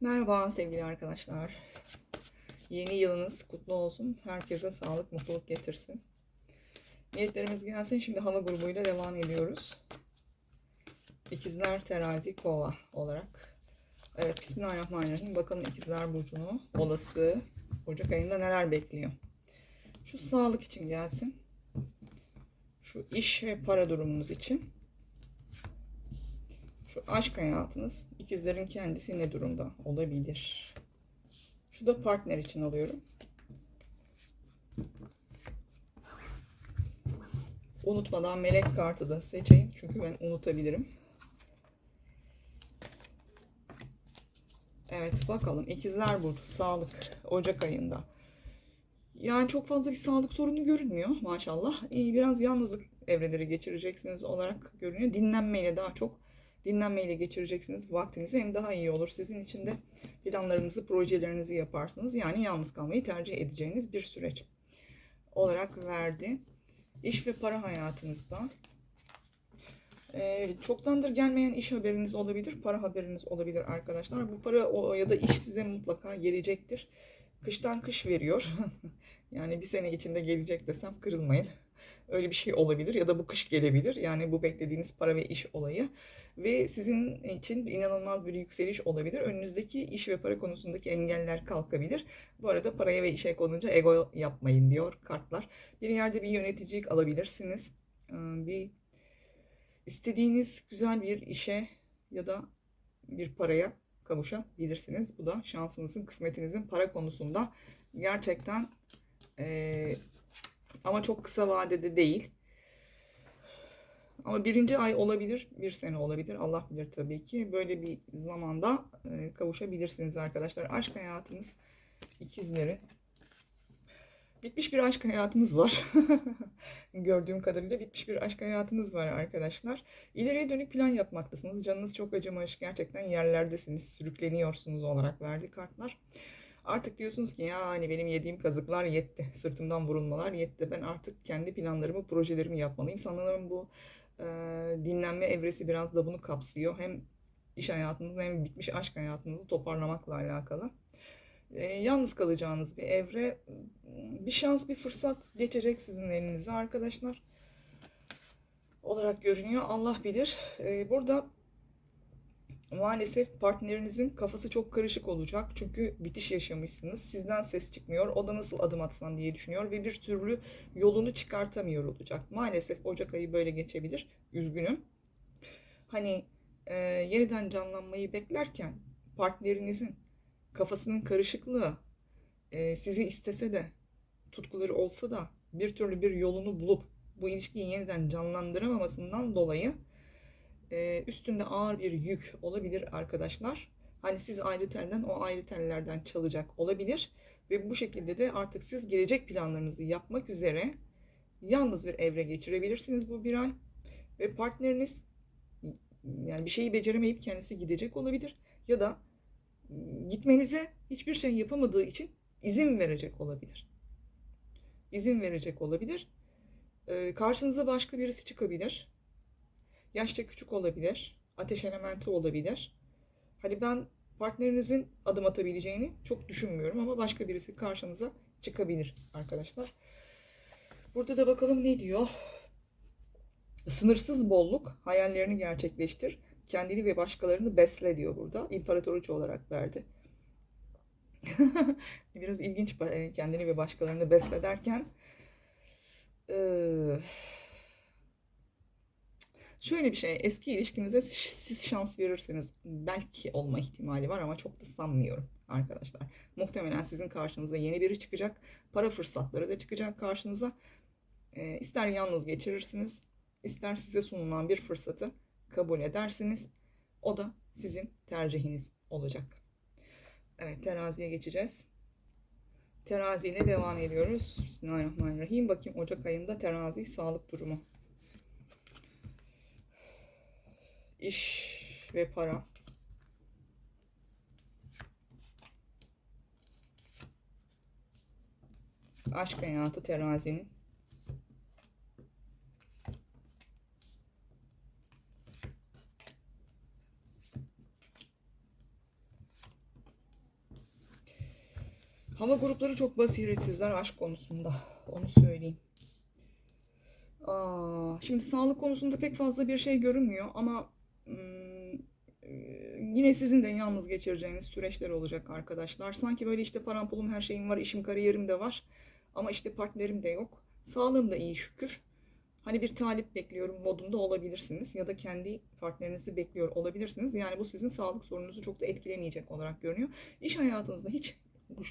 Merhaba sevgili arkadaşlar. Yeni yılınız kutlu olsun. Herkese sağlık, mutluluk getirsin. Niyetlerimiz gelsin. Şimdi hava grubuyla devam ediyoruz. İkizler Terazi Kova olarak. Evet Bismillahirrahmanirrahim. Bakalım İkizler Burcu'nu olası Ocak ayında neler bekliyor. Şu sağlık için gelsin. Şu iş ve para durumunuz için. Aşk hayatınız, ikizlerin kendisi ne durumda olabilir? Şu da partner için alıyorum. Unutmadan melek kartı da seçeyim. Çünkü ben unutabilirim. Evet bakalım ikizler burcu sağlık Ocak ayında. Yani çok fazla bir sağlık sorunu görünmüyor maşallah. Biraz yalnızlık evreleri geçireceksiniz olarak görünüyor. Dinlenmeyle daha çok dinlenmeyle geçireceksiniz vaktinizi hem daha iyi olur. Sizin için de planlarınızı, projelerinizi yaparsınız. Yani yalnız kalmayı tercih edeceğiniz bir süreç olarak verdi. İş ve para hayatınızda ee, çoktandır gelmeyen iş haberiniz olabilir, para haberiniz olabilir arkadaşlar. Bu para o, ya da iş size mutlaka gelecektir. Kıştan kış veriyor. yani bir sene içinde gelecek desem kırılmayın. Öyle bir şey olabilir ya da bu kış gelebilir. Yani bu beklediğiniz para ve iş olayı. Ve sizin için inanılmaz bir yükseliş olabilir. Önünüzdeki iş ve para konusundaki engeller kalkabilir. Bu arada paraya ve işe konunca ego yapmayın diyor kartlar. Bir yerde bir yöneticilik alabilirsiniz. Ee, Bir istediğiniz güzel bir işe ya da bir paraya kavuşabilirsiniz. Bu da şansınızın, kısmetinizin para konusunda gerçekten eee, ama çok kısa vadede değil. Ama birinci ay olabilir, bir sene olabilir. Allah bilir tabii ki. Böyle bir zamanda e, kavuşabilirsiniz arkadaşlar. Aşk hayatınız ikizleri. Bitmiş bir aşk hayatınız var. Gördüğüm kadarıyla bitmiş bir aşk hayatınız var arkadaşlar. İleriye dönük plan yapmaktasınız. Canınız çok acımış. Gerçekten yerlerdesiniz. Sürükleniyorsunuz olarak verdi kartlar. Artık diyorsunuz ki ya hani benim yediğim kazıklar yetti. Sırtımdan vurulmalar yetti. Ben artık kendi planlarımı, projelerimi yapmalıyım. Sanırım bu e, dinlenme evresi biraz da bunu kapsıyor. Hem iş hayatınızı hem bitmiş aşk hayatınızı toparlamakla alakalı. E, yalnız kalacağınız bir evre. Bir şans, bir fırsat geçecek sizin elinize arkadaşlar. Olarak görünüyor. Allah bilir. E, burada maalesef partnerinizin kafası çok karışık olacak. Çünkü bitiş yaşamışsınız. Sizden ses çıkmıyor. O da nasıl adım atsam diye düşünüyor ve bir türlü yolunu çıkartamıyor olacak. Maalesef Ocak ayı böyle geçebilir. Üzgünüm. Hani e, yeniden canlanmayı beklerken partnerinizin kafasının karışıklığı e, sizi istese de tutkuları olsa da bir türlü bir yolunu bulup bu ilişkiyi yeniden canlandıramamasından dolayı e, üstünde ağır bir yük olabilir arkadaşlar. Hani siz ayrı telden o ayrı tellerden çalacak olabilir ve bu şekilde de artık siz gelecek planlarınızı yapmak üzere yalnız bir evre geçirebilirsiniz bu bir ay ve partneriniz yani bir şeyi beceremeyip kendisi gidecek olabilir ya da gitmenize hiçbir şey yapamadığı için izin verecek olabilir. İzin verecek olabilir. Ee, karşınıza başka birisi çıkabilir. Yaşça küçük olabilir. Ateş elementi olabilir. Hani ben partnerinizin adım atabileceğini çok düşünmüyorum ama başka birisi karşınıza çıkabilir arkadaşlar. Burada da bakalım ne diyor. Sınırsız bolluk, hayallerini gerçekleştir. Kendini ve başkalarını besle diyor burada. İmparatoriçe olarak verdi. Biraz ilginç e, kendini ve başkalarını besle derken eee, şöyle bir şey eski ilişkinize siz şans verirseniz belki olma ihtimali var ama çok da sanmıyorum arkadaşlar. Muhtemelen sizin karşınıza yeni biri çıkacak. Para fırsatları da çıkacak karşınıza. Eee, ister yalnız geçirirsiniz, ister size sunulan bir fırsatı kabul edersiniz. O da sizin tercihiniz olacak. Evet teraziye geçeceğiz. Terazi ile devam ediyoruz. Bismillahirrahmanirrahim. Bakayım Ocak ayında terazi sağlık durumu. İş ve para. Aşk hayatı terazinin. Hava grupları çok basiretsizler aşk konusunda. Onu söyleyeyim. Aa, şimdi sağlık konusunda pek fazla bir şey görünmüyor ama yine sizin de yalnız geçireceğiniz süreçler olacak arkadaşlar. Sanki böyle işte param pulum her şeyim var, işim kariyerim de var. Ama işte partnerim de yok. Sağlığım da iyi şükür. Hani bir talip bekliyorum modunda olabilirsiniz ya da kendi partnerinizi bekliyor olabilirsiniz. Yani bu sizin sağlık sorununuzu çok da etkilemeyecek olarak görünüyor. İş hayatınızda hiç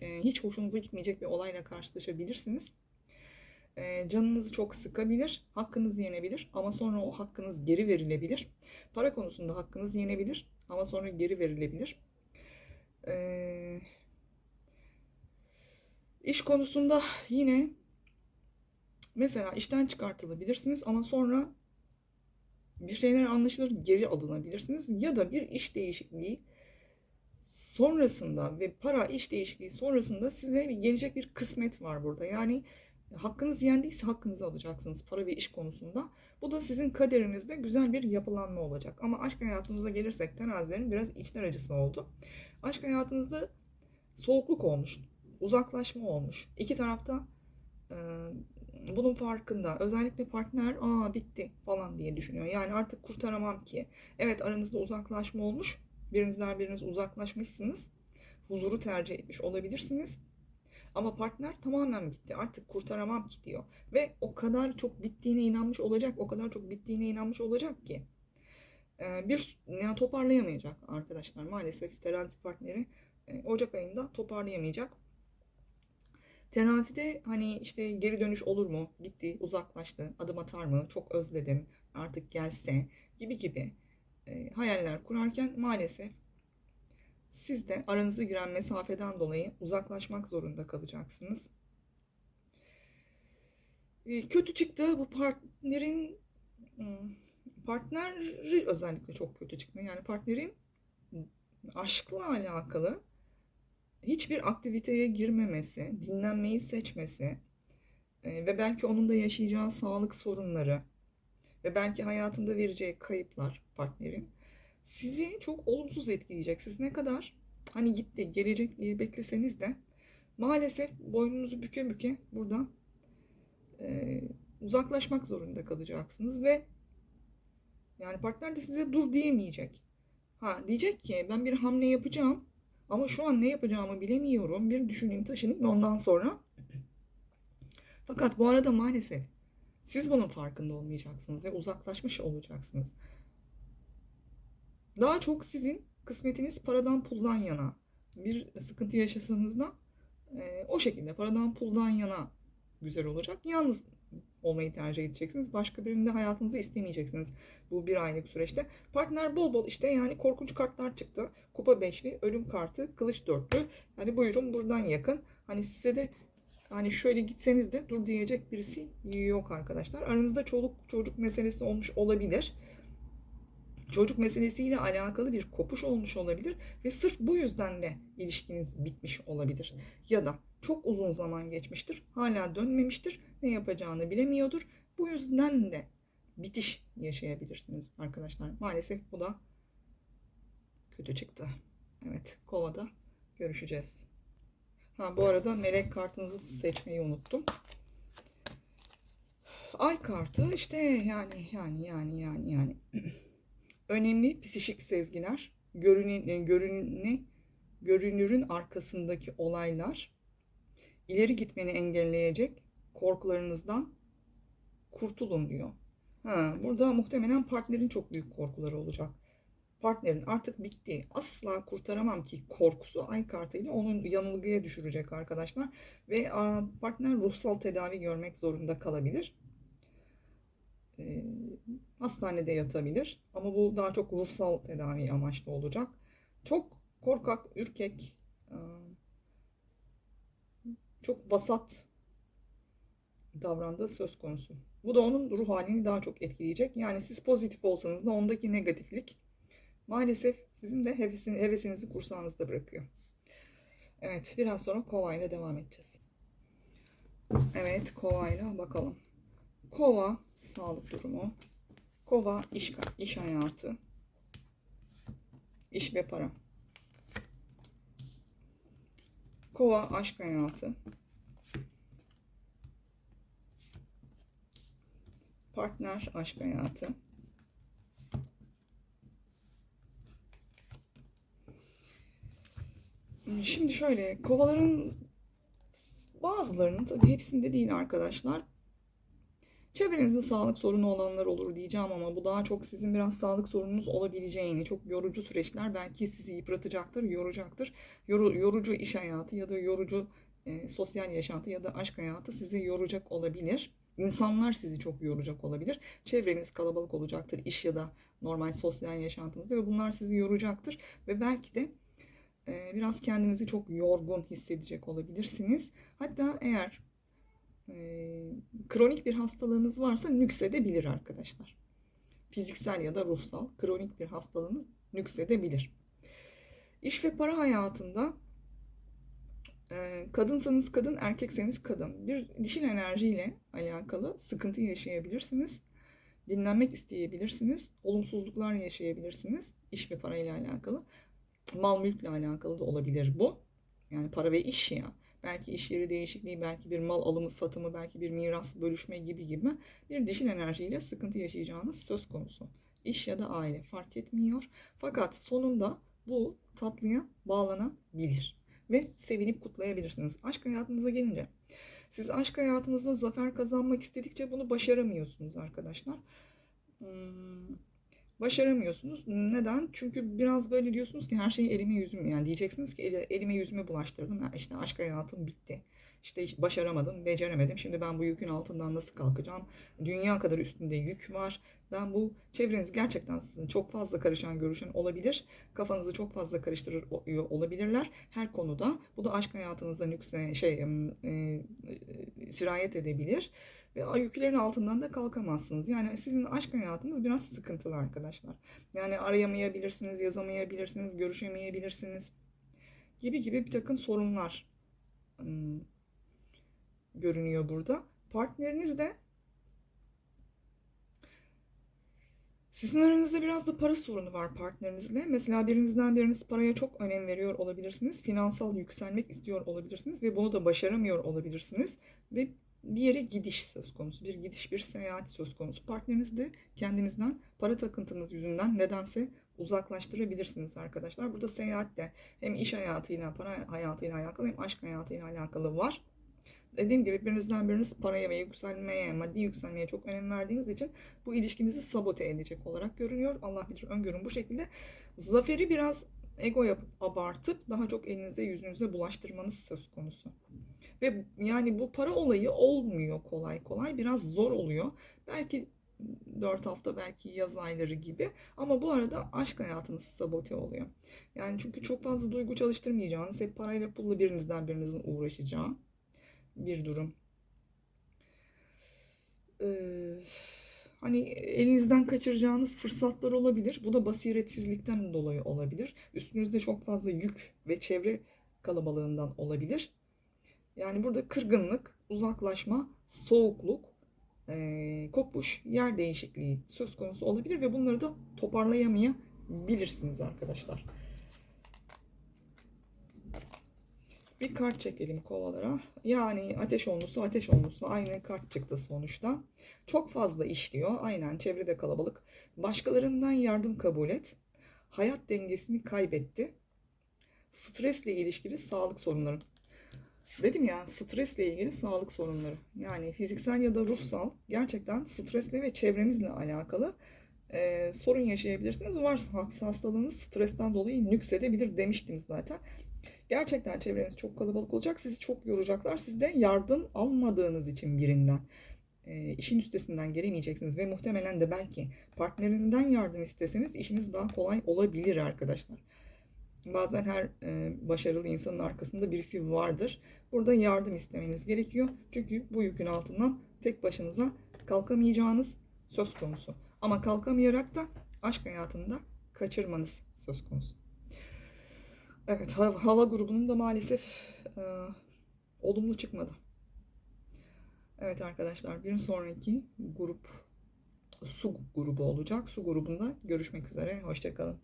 e, hiç hoşunuza gitmeyecek bir olayla karşılaşabilirsiniz. E, Canınızı çok sıkabilir, hakkınız yenebilir ama sonra o hakkınız geri verilebilir. Para konusunda hakkınız yenebilir ama sonra geri verilebilir. E, İş konusunda yine mesela işten çıkartılabilirsiniz ama sonra bir şeyler anlaşılır geri alınabilirsiniz ya da bir iş değişikliği sonrasında ve para iş değişikliği sonrasında size gelecek bir kısmet var burada. Yani hakkınız yendiyse hakkınızı alacaksınız para ve iş konusunda. Bu da sizin kaderinizde güzel bir yapılanma olacak. Ama aşk hayatınıza gelirsek terazilerin biraz içler acısı oldu. Aşk hayatınızda soğukluk olmuş, uzaklaşma olmuş. İki tarafta e, bunun farkında. Özellikle partner aa bitti falan diye düşünüyor. Yani artık kurtaramam ki. Evet aranızda uzaklaşma olmuş. Birinizden biriniz uzaklaşmışsınız. Huzuru tercih etmiş olabilirsiniz. Ama partner tamamen bitti. Artık kurtaramam ki diyor. Ve o kadar çok bittiğine inanmış olacak. O kadar çok bittiğine inanmış olacak ki. e, Bir yani toparlayamayacak arkadaşlar. Maalesef terazi partneri e, Ocak ayında toparlayamayacak. Terazide hani işte geri dönüş olur mu? Gitti, uzaklaştı, adım atar mı? Çok özledim, artık gelse gibi gibi e, hayaller kurarken maalesef siz de aranıza giren mesafeden dolayı uzaklaşmak zorunda kalacaksınız. E, kötü çıktı bu partnerin hmm, partneri özellikle çok kötü çıktı. Yani partnerin aşkla alakalı hiçbir aktiviteye girmemesi, dinlenmeyi seçmesi e, ve belki onun da yaşayacağı sağlık sorunları ve belki hayatında vereceği kayıplar partnerin sizi çok olumsuz etkileyecek. Siz ne kadar hani gitti, gelecek diye bekleseniz de maalesef boynunuzu büke büke burada e, uzaklaşmak zorunda kalacaksınız ve yani partner de size dur diyemeyecek. Ha diyecek ki ben bir hamle yapacağım ama şu an ne yapacağımı bilemiyorum. Bir düşüneyim taşınayım ondan sonra. Fakat bu arada maalesef siz bunun farkında olmayacaksınız ve uzaklaşmış olacaksınız. Daha çok sizin kısmetiniz paradan puldan yana. Bir sıkıntı yaşasanız da e, o şekilde paradan puldan yana güzel olacak. Yalnız olmayı tercih edeceksiniz. Başka birini de hayatınızda istemeyeceksiniz bu bir aylık süreçte. Partner bol bol işte yani korkunç kartlar çıktı. Kupa beşli, ölüm kartı, kılıç dörtlü. Yani buyurun buradan yakın. Hani size de hani şöyle gitseniz de dur diyecek birisi yok arkadaşlar. Aranızda çoluk çocuk meselesi olmuş olabilir. Çocuk meselesiyle alakalı bir kopuş olmuş olabilir ve sırf bu yüzden de ilişkiniz bitmiş olabilir. Ya da çok uzun zaman geçmiştir, hala dönmemiştir, ne yapacağını bilemiyordur. Bu yüzden de bitiş yaşayabilirsiniz arkadaşlar. Maalesef bu da kötü çıktı. Evet, kovada görüşeceğiz. Ha bu arada melek kartınızı seçmeyi unuttum. Ay kartı işte yani yani yani yani yani önemli psişik sezgiler, görünen, görünne, görünürün arkasındaki olaylar, ileri gitmeni engelleyecek korkularınızdan kurtulun diyor. Ha, burada muhtemelen partnerin çok büyük korkuları olacak. Partnerin artık bitti, asla kurtaramam ki korkusu ay kartıyla onun yanılgıya düşürecek arkadaşlar. Ve partner ruhsal tedavi görmek zorunda kalabilir. E, hastanede yatabilir. Ama bu daha çok ruhsal tedavi amaçlı olacak. Çok korkak, ürkek, e, çok vasat davrandığı söz konusu. Bu da onun ruh halini daha çok etkileyecek. Yani siz pozitif olsanız da ondaki negatiflik maalesef sizin de hevesin, hevesinizi kursağınızda bırakıyor. Evet, biraz sonra kova ile devam edeceğiz. Evet, kova ile bakalım. Kova sağlık durumu. Kova iş, iş hayatı. iş ve para. Kova aşk hayatı. Partner aşk hayatı. Şimdi şöyle kovaların bazılarının tabii hepsinde değil arkadaşlar. Çevrenizde sağlık sorunu olanlar olur diyeceğim ama bu daha çok sizin biraz sağlık sorununuz olabileceğini, çok yorucu süreçler belki sizi yıpratacaktır, yoracaktır. Yoru, yorucu iş hayatı ya da yorucu e, sosyal yaşantı ya da aşk hayatı sizi yoracak olabilir. İnsanlar sizi çok yoracak olabilir. Çevreniz kalabalık olacaktır iş ya da normal sosyal yaşantınızda ve bunlar sizi yoracaktır ve belki de e, biraz kendinizi çok yorgun hissedecek olabilirsiniz. Hatta eğer kronik bir hastalığınız varsa nüksedebilir arkadaşlar. Fiziksel ya da ruhsal kronik bir hastalığınız nüksedebilir. İş ve para hayatında e, kadınsanız kadın, erkekseniz kadın. Bir dişil enerjiyle alakalı sıkıntı yaşayabilirsiniz. Dinlenmek isteyebilirsiniz. Olumsuzluklar yaşayabilirsiniz. İş ve parayla alakalı. Mal mülkle alakalı da olabilir bu. Yani para ve iş ya. Belki iş yeri değişikliği, belki bir mal alımı satımı, belki bir miras bölüşme gibi gibi bir dişil enerjiyle sıkıntı yaşayacağınız söz konusu. İş ya da aile fark etmiyor. Fakat sonunda bu tatlıya bağlanabilir ve sevinip kutlayabilirsiniz. Aşk hayatınıza gelince siz aşk hayatınızda zafer kazanmak istedikçe bunu başaramıyorsunuz arkadaşlar. Hmm, başaramıyorsunuz. Neden? Çünkü biraz böyle diyorsunuz ki her şeyi elime yüzüme yani diyeceksiniz ki elime yüzüme bulaştırdım. Yani işte aşk hayatım bitti. İşte başaramadım, beceremedim. Şimdi ben bu yükün altından nasıl kalkacağım? Dünya kadar üstünde yük var. Ben bu çevreniz gerçekten sizin çok fazla karışan görüşen olabilir. Kafanızı çok fazla karıştırır olabilirler. Her konuda. Bu da aşk hayatınıza nükse, şey e, e, sirayet edebilir. Ve yüklerin altından da kalkamazsınız. Yani sizin aşk hayatınız biraz sıkıntılı arkadaşlar. Yani arayamayabilirsiniz, yazamayabilirsiniz, görüşemeyebilirsiniz gibi gibi bir takım sorunlar görünüyor burada. Partneriniz de Sizin aranızda biraz da para sorunu var partnerinizle. Mesela birinizden biriniz paraya çok önem veriyor olabilirsiniz. Finansal yükselmek istiyor olabilirsiniz ve bunu da başaramıyor olabilirsiniz. Ve bir yere gidiş söz konusu. Bir gidiş, bir seyahat söz konusu. Partnerinizi de kendinizden para takıntınız yüzünden nedense uzaklaştırabilirsiniz arkadaşlar. Burada seyahat de hem iş hayatıyla, para hayatıyla alakalı hem aşk hayatıyla alakalı var dediğim gibi birinizden biriniz paraya ve yükselmeye, maddi yükselmeye çok önem verdiğiniz için bu ilişkinizi sabote edecek olarak görünüyor. Allah bilir öngörün bu şekilde. Zaferi biraz ego yapıp abartıp daha çok elinize yüzünüze bulaştırmanız söz konusu. Ve yani bu para olayı olmuyor kolay kolay. Biraz zor oluyor. Belki 4 hafta belki yaz ayları gibi. Ama bu arada aşk hayatınız sabote oluyor. Yani çünkü çok fazla duygu çalıştırmayacağınız, hep parayla pulla birinizden birinizin uğraşacağı bir durum. Ee, hani elinizden kaçıracağınız fırsatlar olabilir. Bu da basiretsizlikten dolayı olabilir. Üstünüzde çok fazla yük ve çevre kalabalığından olabilir. Yani burada kırgınlık, uzaklaşma, soğukluk, e, kopuş, yer değişikliği söz konusu olabilir ve bunları da toparlayamayabilirsiniz arkadaşlar. Bir kart çekelim kovalara. Yani ateş olmuşsa ateş olmuşsa aynı kart çıktı sonuçta. Çok fazla işliyor. Aynen çevrede kalabalık. Başkalarından yardım kabul et. Hayat dengesini kaybetti. Stresle ilişkili sağlık sorunları. Dedim ya stresle ilgili sağlık sorunları. Yani fiziksel ya da ruhsal gerçekten stresle ve çevremizle alakalı e, sorun yaşayabilirsiniz. Varsa hastalığınız stresten dolayı nüksedebilir demiştim zaten. Gerçekten çevreniz çok kalabalık olacak. Sizi çok yoracaklar. Siz de yardım almadığınız için birinden e, işin üstesinden gelemeyeceksiniz ve muhtemelen de belki partnerinizden yardım isteseniz işiniz daha kolay olabilir arkadaşlar. Bazen her e, başarılı insanın arkasında birisi vardır. Burada yardım istemeniz gerekiyor. Çünkü bu yükün altından tek başınıza kalkamayacağınız söz konusu. Ama kalkamayarak da aşk hayatında kaçırmanız söz konusu. Evet hava grubunun da maalesef e, olumlu çıkmadı. Evet arkadaşlar bir sonraki grup su grubu olacak. Su grubunda görüşmek üzere. Hoşçakalın.